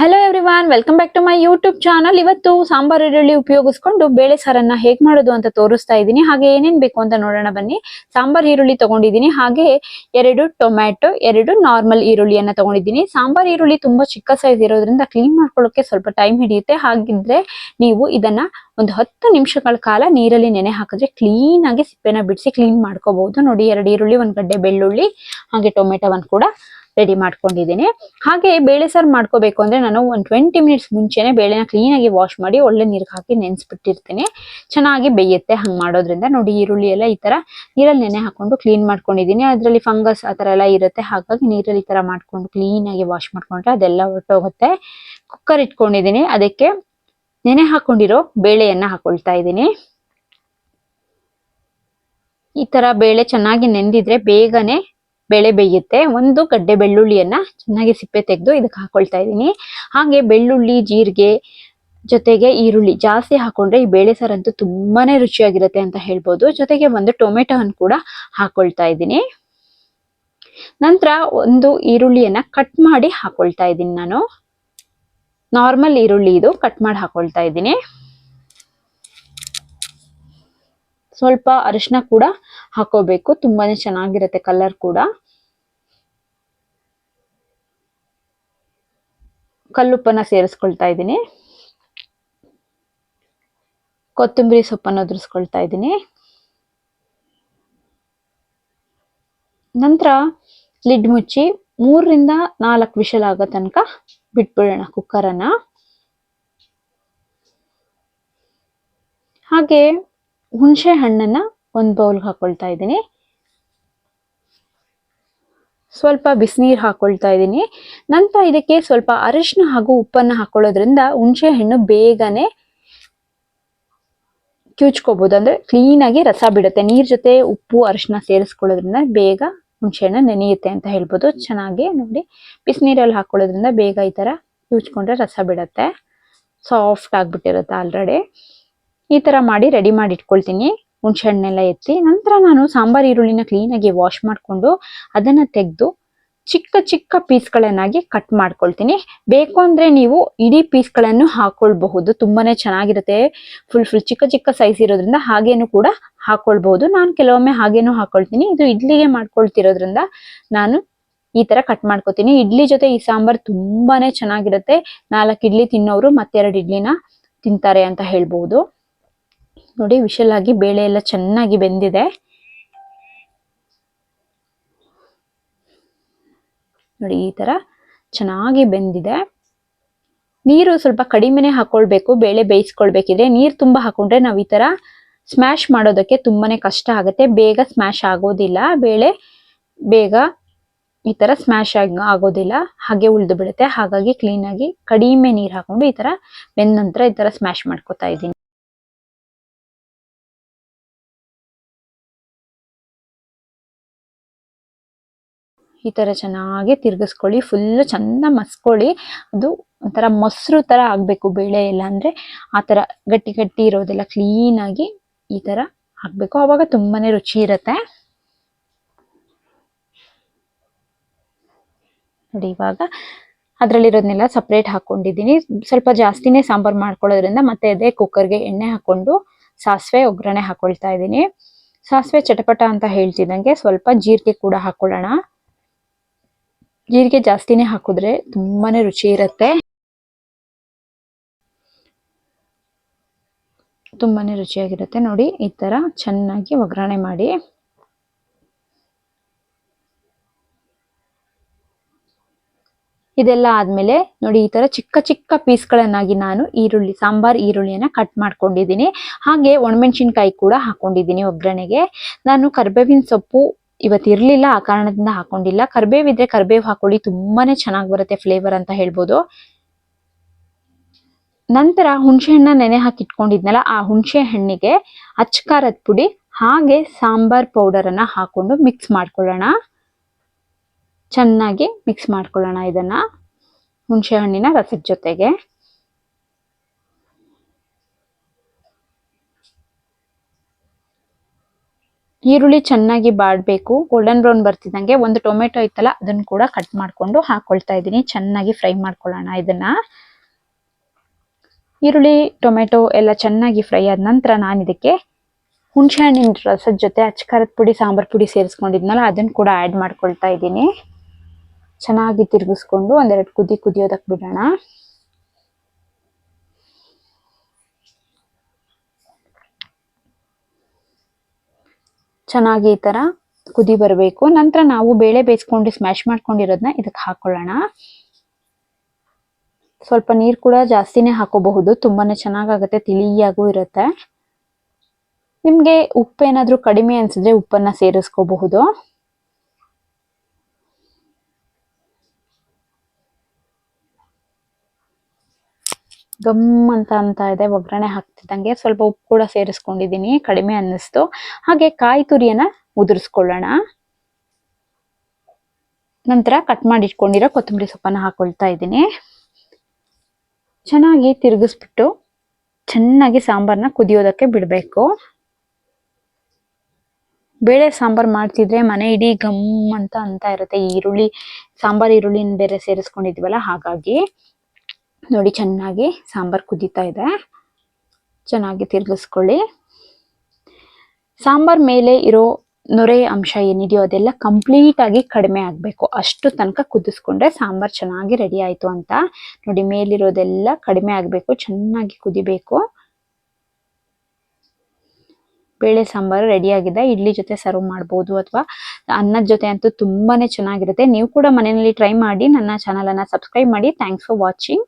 Hello everyone welcome back to my YouTube channel ಇವತ್ತು ಸಾಂಬಾರ್ ಈರುಳ್ಳಿ ಉಪಯೋಗಿಸ್ಕೊಂಡು ಬೇಳೆ ಸಾರನ್ನ ಹೇಗ್ ಮಾಡೋದು ಅಂತ ತೋರಿಸ್ತಾ ಇದ್ದೀನಿ. ಹಾಗೆ ಏನೇನ್ ಬೇಕು ಅಂತ ನೋಡೋಣ ಬನ್ನಿ. ಸಾಂಬಾರ್ ಈರುಳ್ಳಿ ತಗೊಂಡಿದ್ದೀನಿ. ಹಾಗೆ ಎರಡು ಟೊಮ್ಯಾಟೊ, ಎರಡು ನಾರ್ಮಲ್ ಈರುಳ್ಳಿಯನ್ನ ತಗೊಂಡಿದ್ದೀನಿ. ಸಾಂಬಾರ್ ಈರುಳ್ಳಿ ತುಂಬಾ ಚಿಕ್ಕ ಸೈಜ್ ಇರೋದ್ರಿಂದ ಕ್ಲೀನ್ ಮಾಡ್ಕೊಳ್ಳೋಕೆ ಸ್ವಲ್ಪ ಟೈಮ್ ಹಿಡಿಯುತ್ತೆ. ಹಾಗಿದ್ರೆ ನೀವು ಇದನ್ನ ಒಂದು ಹತ್ತು ನಿಮಿಷಗಳ ಕಾಲ ನೀರಲ್ಲಿ ನೆನೆ ಹಾಕಿದ್ರೆ ಕ್ಲೀನ್ ಆಗಿ ಸಿಪ್ಪೆನ ಬಿಡಿಸಿ ಕ್ಲೀನ್ ಮಾಡ್ಕೋಬಹುದು. ನೋಡಿ, ಎರಡು ಈರುಳ್ಳಿ, ಒಂದ್ ಗಡ್ಡೆ ಬೆಳ್ಳುಳ್ಳಿ, ಹಾಗೆ ಟೊಮೆಟೊವನ್ನು ಕೂಡ ರೆಡಿ ಮಾಡ್ಕೊಂಡಿದ್ದೀನಿ. ಹಾಗೆ ಬೇಳೆ ಸಾರು ಮಾಡ್ಕೋಬೇಕು ಅಂದ್ರೆ ನಾನು ಒಂದು ಟ್ವೆಂಟಿ ಮಿನಿಟ್ಸ್ ಮುಂಚೆನೆ ಬೇಳೆನ ಕ್ಲೀನಾಗಿ ವಾಶ್ ಮಾಡಿ ಒಳ್ಳೆ ನೀರಿಗೆ ಹಾಕಿ ನೆನೆಸ್ಬಿಟ್ಟಿರ್ತೀನಿ. ಚೆನ್ನಾಗಿ ಬೇಯುತ್ತೆ ಹಂಗೆ ಮಾಡೋದ್ರಿಂದ. ನೋಡಿ ಈರುಳ್ಳಿ ಎಲ್ಲ ಈ ಥರ ನೀರಲ್ಲಿ ನೆನೆ ಹಾಕೊಂಡು ಕ್ಲೀನ್ ಮಾಡ್ಕೊಂಡಿದ್ದೀನಿ. ಅದರಲ್ಲಿ ಫಂಗಸ್ ಆ ಥರ ಎಲ್ಲ ಇರುತ್ತೆ. ಹಾಗಾಗಿ ನೀರಲ್ಲಿ ಈ ಥರ ಮಾಡ್ಕೊಂಡು ಕ್ಲೀನ್ ಆಗಿ ವಾಶ್ ಮಾಡ್ಕೊಂಡ್ರೆ ಅದೆಲ್ಲ ಹೊರಟೋಗುತ್ತೆ. ಕುಕ್ಕರ್ ಇಟ್ಕೊಂಡಿದ್ದೀನಿ. ಅದಕ್ಕೆ ನೆನೆ ಹಾಕೊಂಡಿರೋ ಬೇಳೆಯನ್ನ ಹಾಕೊಳ್ತಾ ಇದ್ದೀನಿ. ಈ ತರ ಬೇಳೆ ಚೆನ್ನಾಗಿ ನೆಂದಿದ್ರೆ ಬೇಗನೆ ಬೇಳೆ ಬೇಯುತ್ತೆ. ಒಂದು ಗಡ್ಡೆ ಬೆಳ್ಳುಳ್ಳಿಯನ್ನ ಚೆನ್ನಾಗಿ ಸಿಪ್ಪೆ ತೆಗೆದು ಇದಕ್ಕೆ ಹಾಕೊಳ್ತಾ ಇದ್ದೀನಿ. ಹಾಗೆ ಬೆಳ್ಳುಳ್ಳಿ, ಜೀರಿಗೆ ಜೊತೆಗೆ ಈರುಳ್ಳಿ ಜಾಸ್ತಿ ಹಾಕೊಂಡ್ರೆ ಈ ಬೇಳೆ ಸಾರಂತೂ ತುಂಬಾನೇ ರುಚಿಯಾಗಿರುತ್ತೆ ಅಂತ ಹೇಳ್ಬೋದು. ಜೊತೆಗೆ ಒಂದು ಟೊಮೆಟೊವನ್ನು ಕೂಡ ಹಾಕೊಳ್ತಾ ಇದ್ದೀನಿ. ನಂತರ ಒಂದು ಈರುಳ್ಳಿಯನ್ನ ಕಟ್ ಮಾಡಿ ಹಾಕೊಳ್ತಾ ಇದ್ದೀನಿ ನಾನು. ನಾರ್ಮಲ್ ಈರುಳ್ಳಿ ಇದು ಕಟ್ ಮಾಡಿ ಹಾಕೊಳ್ತಾ ಇದ್ದೀನಿ. ಸ್ವಲ್ಪ ಅರಿಶಿನ ಕೂಡ ಹಾಕೋಬೇಕು. ತುಂಬಾನೇ ಚೆನ್ನಾಗಿರುತ್ತೆ ಕಲರ್ ಕೂಡ. ಕಲ್ಲುಪ್ಪನ್ನ ಸೇರಿಸ್ಕೊಳ್ತಾ ಇದ್ದೀನಿ. ಕೊತ್ತಂಬರಿ ಸೊಪ್ಪನ್ನ ಉದುರಿಸ್ಕೊಳ್ತಾ ಇದ್ದೀನಿ. ನಂತರ ಲಿಡ್ ಮುಚ್ಚಿ ಮೂರರಿಂದ ನಾಲ್ಕು ವಿಷಲ್ ಆಗೋ ತನಕ ಬಿಟ್ಬಿಡೋಣ ಕುಕ್ಕರನ್ನ ಹಾಗೆ ಹುಣಸೆ ಹಣ್ಣನ್ನ ಒಂದು ಬೌಲ್ಗೆ ಹಾಕೊಳ್ತಾ ಇದ್ದೀನಿ. ಸ್ವಲ್ಪ ಬಿಸಿನೀರು ಹಾಕೊಳ್ತಾ ಇದ್ದೀನಿ. ನಂತರ ಇದಕ್ಕೆ ಸ್ವಲ್ಪ ಅರಿಶಿನ ಹಾಗೂ ಉಪ್ಪನ್ನ ಹಾಕೊಳ್ಳೋದ್ರಿಂದ ಹುಣಸೆ ಹಣ್ಣು ಬೇಗನೆ ಕ್ಯೂಚ್ಕೋಬೋದು. ಅಂದ್ರೆ ಕ್ಲೀನಾಗಿ ರಸ ಬಿಡುತ್ತೆ. ನೀರ್ ಜೊತೆ ಉಪ್ಪು ಅರಿಶಿನ ಸೇರಿಸ್ಕೊಳ್ಳೋದ್ರಿಂದ ಬೇಗ ಹುಣಸೆಹಣ್ಣು ನೆನೆಯುತ್ತೆ ಅಂತ ಹೇಳ್ಬೋದು. ಚೆನ್ನಾಗಿ ನೋಡಿ. ಬಿಸಿನೀರಲ್ಲಿ ಹಾಕೊಳ್ಳೋದ್ರಿಂದ ಬೇಗ ಈ ತರ ಕ್ಯೂಚ್ಕೊಂಡ್ರೆ ರಸ ಬಿಡುತ್ತೆ. ಸಾಫ್ಟ್ ಆಗಿಬಿಟ್ಟಿರುತ್ತೆ ಆಲ್ರೆಡಿ ಈ ತರ ಮಾಡಿ ರೆಡಿ ಮಾಡಿ ಇಟ್ಕೊಳ್ತೀನಿ. ಹುಣಸೆ ಹಣ್ಣೆಲ್ಲ ಎತ್ತಿ ನಂತರ ನಾನು ಸಾಂಬಾರ್ ಈರುಳ್ಳಿನ ಕ್ಲೀನಾಗಿ ವಾಶ್ ಮಾಡಿಕೊಂಡು ಅದನ್ನ ತೆಗೆದು ಚಿಕ್ಕ ಚಿಕ್ಕ ಪೀಸ್ಗಳನ್ನಾಗಿ ಕಟ್ ಮಾಡ್ಕೊಳ್ತೀನಿ. ಬೇಕು ಅಂದರೆ ನೀವು ಇಡೀ ಪೀಸ್ಗಳನ್ನು ಹಾಕೊಳ್ಬಹುದು. ತುಂಬಾನೇ ಚೆನ್ನಾಗಿರುತ್ತೆ. ಫುಲ್ ಫುಲ್ ಚಿಕ್ಕ ಚಿಕ್ಕ ಸೈಜ್ ಇರೋದ್ರಿಂದ ಹಾಗೇನು ಕೂಡ ಹಾಕೊಳ್ಬಹುದು. ನಾನು ಕೆಲವೊಮ್ಮೆ ಹಾಗೇನು ಹಾಕೊಳ್ತೀನಿ. ಇದು ಇಡ್ಲಿಗೆ ಮಾಡ್ಕೊಳ್ತಿರೋದ್ರಿಂದ ನಾನು ಈ ತರ ಕಟ್ ಮಾಡ್ಕೋತೀನಿ. ಇಡ್ಲಿ ಜೊತೆ ಈ ಸಾಂಬಾರ್ ತುಂಬಾನೇ ಚೆನ್ನಾಗಿರುತ್ತೆ. ನಾಲ್ಕು ಇಡ್ಲಿ ತಿನ್ನೋರು ಮತ್ತೆರಡು ಇಡ್ಲಿನ ತಿಂತಾರೆ ಅಂತ ಹೇಳ್ಬಹುದು. ನೋಡಿ, ವಿಶಲ್ ಆಗಿ ಬೇಳೆ ಎಲ್ಲ ಚೆನ್ನಾಗಿ ಬೆಂದಿದೆ. ನೋಡಿ, ಈ ತರ ಚೆನ್ನಾಗಿ ಬೆಂದಿದೆ. ನೀರು ಸ್ವಲ್ಪ ಕಡಿಮೆನೆ ಹಾಕೊಳ್ಬೇಕು, ಬೇಳೆ ಬೇಯಿಸ್ಕೊಳ್ಬೇಕಿದ್ರೆ. ನೀರು ತುಂಬಾ ಹಾಕೊಂಡ್ರೆ ನಾವು ಈ ತರ ಸ್ಮ್ಯಾಶ್ ಮಾಡೋದಕ್ಕೆ ತುಂಬಾನೇ ಕಷ್ಟ ಆಗುತ್ತೆ. ಬೇಗ ಸ್ಮ್ಯಾಶ್ ಆಗೋದಿಲ್ಲ. ಬೇಳೆ ಬೇಗ ಈ ತರ ಸ್ಮ್ಯಾಶ್ ಆಗಿ, ಆಗೋದಿಲ್ಲ. ಹಾಗೆ ಉಳಿದು ಬಿಡುತ್ತೆ. ಹಾಗಾಗಿ ಕ್ಲೀನ್ ಆಗಿ ಕಡಿಮೆ ನೀರು ಹಾಕೊಂಡು ಈ ತರ ಬೆಂದ ನಂತರ ಈ ತರ ಸ್ಮ್ಯಾಶ್ ಮಾಡ್ಕೊತಾ ಇದ್ದೀನಿ. ಈ ತರ ಚೆನ್ನಾಗಿ ತಿರ್ಗಿಸ್ಕೊಳ್ಳಿ ಫುಲ್ ಚಂದ ಮಸ್ಕೊಳ್ಳಿ. ಅದು ಒಂಥರ ಮೊಸರು ತರ ಆಗಬೇಕು ಬೇಳೆ ಎಲ್ಲ ಅಂದರೆ. ಆ ತರ ಗಟ್ಟಿ ಗಟ್ಟಿ ಇರೋದೆಲ್ಲ ಕ್ಲೀನ್ ಆಗಿ ಈ ತರ ಹಾಕಬೇಕು ಆವಾಗ ತುಂಬಾನೇ ರುಚಿ ಇರುತ್ತೆ. ನೋಡಿ ಇವಾಗ ಅದರಲ್ಲಿರೋದನ್ನೆಲ್ಲ ಸಪ್ರೇಟ್ ಹಾಕ್ಕೊಂಡಿದ್ದೀನಿ ಸ್ವಲ್ಪ ಜಾಸ್ತಿನೇ ಸಾಂಬಾರ್ ಮಾಡ್ಕೊಳ್ಳೋದ್ರಿಂದ ಮತ್ತೆ ಅದೇ ಕುಕ್ಕರ್ಗೆ ಎಣ್ಣೆ ಹಾಕೊಂಡು ಸಾಸಿವೆ, ಒಗ್ಗರಣೆ ಹಾಕ್ಕೊಳ್ತಾ ಇದ್ದೀನಿ. ಸಾಸಿವೆ ಚಟಪಟ ಅಂತ ಹೇಳ್ತಿದ್ದಂಗೆ ಸ್ವಲ್ಪ ಜೀರಿಗೆ ಕೂಡ ಹಾಕೊಳ್ಳೋಣ. ಜೀರಿಗೆ ಜಾಸ್ತಿನೇ ಹಾಕಿದ್ರೆ ತುಂಬಾನೇ ರುಚಿ ಇರುತ್ತೆ. ತುಂಬಾನೇ ರುಚಿಯಾಗಿರುತ್ತೆ. ನೋಡಿ, ಈ ತರ ಚೆನ್ನಾಗಿ ಒಗ್ಗರಣೆ ಮಾಡಿ. ಇದೆಲ್ಲ ಆದ್ಮೇಲೆ ನೋಡಿ, ಈ ತರ ಚಿಕ್ಕ ಚಿಕ್ಕ ಪೀಸ್ಗಳನ್ನಾಗಿ ನಾನು ಈರುಳ್ಳಿ, ಸಾಂಬಾರ್ ಈರುಳ್ಳಿಯನ್ನ ಕಟ್ ಮಾಡ್ಕೊಂಡಿದ್ದೀನಿ. ಹಾಗೆ ಒಣಮೆಣಸಿನ್ಕಾಯಿ ಕೂಡ ಹಾಕೊಂಡಿದ್ದೀನಿ ಒಗ್ಗರಣೆಗೆ. ನಾನು ಕರ್ಬೇವಿನ ಸೊಪ್ಪು ಇವತ್ತು ಇರ್ಲಿಲ್ಲ, ಆ ಕಾರಣದಿಂದ ಹಾಕೊಂಡಿಲ್ಲ. ಕರ್ಬೇವ್ ಇದ್ರೆ ಕರ್ಬೇವ್ ಹಾಕೊಳ್ಳಿ, ತುಂಬಾನೇ ಚೆನ್ನಾಗಿ ಬರುತ್ತೆ ಫ್ಲೇವರ್ ಅಂತ ಹೇಳ್ಬೋದು. ನಂತರ ಹುಣಸೆಹಣ್ಣ ನೆನೆ ಹಾಕಿ ಇಟ್ಕೊಂಡಿದ್ನಲ್ಲ, ಆ ಹುಣಸೆ ಹಣ್ಣಿಗೆ ಅಚ್ಕಾರದ ಪುಡಿ, ಹಾಗೆ ಸಾಂಬಾರ್ ಪೌಡರ್ ಅನ್ನ ಹಾಕೊಂಡು ಮಿಕ್ಸ್ ಮಾಡ್ಕೊಳ್ಳೋಣ. ಚೆನ್ನಾಗಿ ಮಿಕ್ಸ್ ಮಾಡ್ಕೊಳ್ಳೋಣ ಇದನ್ನ ಹುಣಸೆ ಹಣ್ಣಿನ ರಸದ ಜೊತೆಗೆ. ಈರುಳ್ಳಿ ಚೆನ್ನಾಗಿ ಬಾಡಬೇಕು. ಗೋಲ್ಡನ್ ಬ್ರೌನ್ ಬರ್ತಿದ್ದಂಗೆ ಒಂದು ಟೊಮೆಟೊ ಇತ್ತಲ್ಲ ಅದನ್ನು ಕೂಡ ಕಟ್ ಮಾಡ್ಕೊಂಡು ಹಾಕೊಳ್ತಾ ಇದ್ದೀನಿ. ಚೆನ್ನಾಗಿ ಫ್ರೈ ಮಾಡ್ಕೊಳ್ಳೋಣ ಇದನ್ನ. ಈರುಳ್ಳಿ, ಟೊಮೆಟೊ ಎಲ್ಲ ಚೆನ್ನಾಗಿ ಫ್ರೈ ಆದ ನಂತರ ನಾನು ಇದಕ್ಕೆ ಹುಣಸೆ ಹಣ್ಣಿನ ರಸದ ಜೊತೆ ಅಚ್ಕಾರದ ಪುಡಿ, ಸಾಂಬಾರ್ ಪುಡಿ ಸೇರಿಸ್ಕೊಂಡಿದ್ನಲ್ಲ, ಅದನ್ನು ಕೂಡ ಆ್ಯಡ್ ಮಾಡ್ಕೊಳ್ತಾ ಇದ್ದೀನಿ. ಚೆನ್ನಾಗಿ ತಿರುಗಿಸ್ಕೊಂಡು ಒಂದೆರಡು ಕುದಿ ಕುದಿಯೋದಕ್ಕೆ ಬಿಡೋಣ. ಚೆನ್ನಾಗಿ ಈ ತರ ಕುದಿ ಬರಬೇಕು. ನಂತರ ನಾವು ಬೇಳೆ ಬೇಯಿಸ್ಕೊಂಡು ಸ್ಮ್ಯಾಶ್ ಮಾಡ್ಕೊಂಡಿರೋದನ್ನ ಇದಕ್ಕೆ ಹಾಕೊಳ್ಳೋಣ. ಸ್ವಲ್ಪ ನೀರು ಕೂಡ ಜಾಸ್ತಿನೇ ಹಾಕೋಬಹುದು. ತುಂಬಾನೇ ಚೆನ್ನಾಗಾಗುತ್ತೆ, ತಿಳಿಯಾಗೂ ಇರುತ್ತೆ. ನಿಮಗೆ ಉಪ್ಪು ಏನಾದರೂ ಕಡಿಮೆ ಅನ್ಸಿದ್ರೆ ಉಪ್ಪನ್ನ ಸೇರಿಸ್ಕೋಬಹುದು. ಗಮ್ ಅಂತ ಅಂತ ಇದೆ, ಒಗ್ಗರಣೆ ಹಾಕ್ತಿದ್ದಂಗೆ ಸ್ವಲ್ಪ ಉಪ್ಪು ಕೂಡ ಸೇರಿಸ್ಕೊಂಡಿದ್ದೀನಿ, ಕಡಿಮೆ ಅನ್ನಿಸ್ತು. ಹಾಗೆ ಕಾಯಿ ತುರಿಯನ್ನ ಉದುರಿಸ್ಕೊಳ್ಳೋಣ. ನಂತರ ಕಟ್ ಮಾಡಿ ಇಟ್ಕೊಂಡಿರೋ ಕೊತ್ತಂಬರಿ ಸೊಪ್ಪನ್ನ ಹಾಕೊಳ್ತಾ ಇದ್ದೀನಿ. ಚೆನ್ನಾಗಿ ತಿರುಗಿಸ್ಬಿಟ್ಟು ಚೆನ್ನಾಗಿ ಸಾಂಬಾರ್ನ ಕುದಿಯೋದಕ್ಕೆ ಬಿಡಬೇಕು. ಬೇಳೆ ಸಾಂಬಾರ್ ಮಾಡ್ತಿದ್ರೆ ಮನೆ ಇಡೀ ಗಮ್ ಅಂತ ಅಂತ ಇರುತ್ತೆ. ಈರುಳ್ಳಿ, ಸಾಂಬಾರ್ ಈರುಳ್ಳಿನ ಬೇರೆ ಸೇರಿಸ್ಕೊಂಡಿದ್ವಲ್ಲ ಹಾಗಾಗಿ. ನೋಡಿ, ಚೆನ್ನಾಗಿ ಸಾಂಬಾರು ಕುದೀತಾ ಇದೆ. ಚೆನ್ನಾಗಿ ತಿರುಗಿಸ್ಕೊಳ್ಳಿ. ಸಾಂಬಾರ್ ಮೇಲೆ ಇರೋ ನೊರೆ ಅಂಶ ಏನಿದೆಯೋ ಅದೆಲ್ಲ ಕಂಪ್ಲೀಟ್ ಆಗಿ ಕಡಿಮೆ ಆಗಬೇಕು. ಅಷ್ಟು ತನಕ ಕುದಿಸ್ಕೊಂಡ್ರೆ ಸಾಂಬಾರು ಚೆನ್ನಾಗಿ ರೆಡಿ ಆಯಿತು ಅಂತ. ನೋಡಿ, ಮೇಲಿರೋದೆಲ್ಲ ಕಡಿಮೆ ಆಗಬೇಕು, ಚೆನ್ನಾಗಿ ಕುದಿಬೇಕು. ಬೇಳೆ ಸಾಂಬಾರು ರೆಡಿಯಾಗಿದೆ ಇಡ್ಲಿ ಜೊತೆ ಸರ್ವ್ ಮಾಡ್ಬೋದು ಅಥವಾ ಅನ್ನದ ಜೊತೆ ಅಂತೂ ತುಂಬಾ ಚೆನ್ನಾಗಿರುತ್ತೆ. ನೀವು ಕೂಡ ಮನೆಯಲ್ಲಿ ಟ್ರೈ ಮಾಡಿ, ನನ್ನ ಚಾನಲನ್ನು ಸಬ್ಸ್ಕ್ರೈಬ್ ಮಾಡಿ. Thanks for watching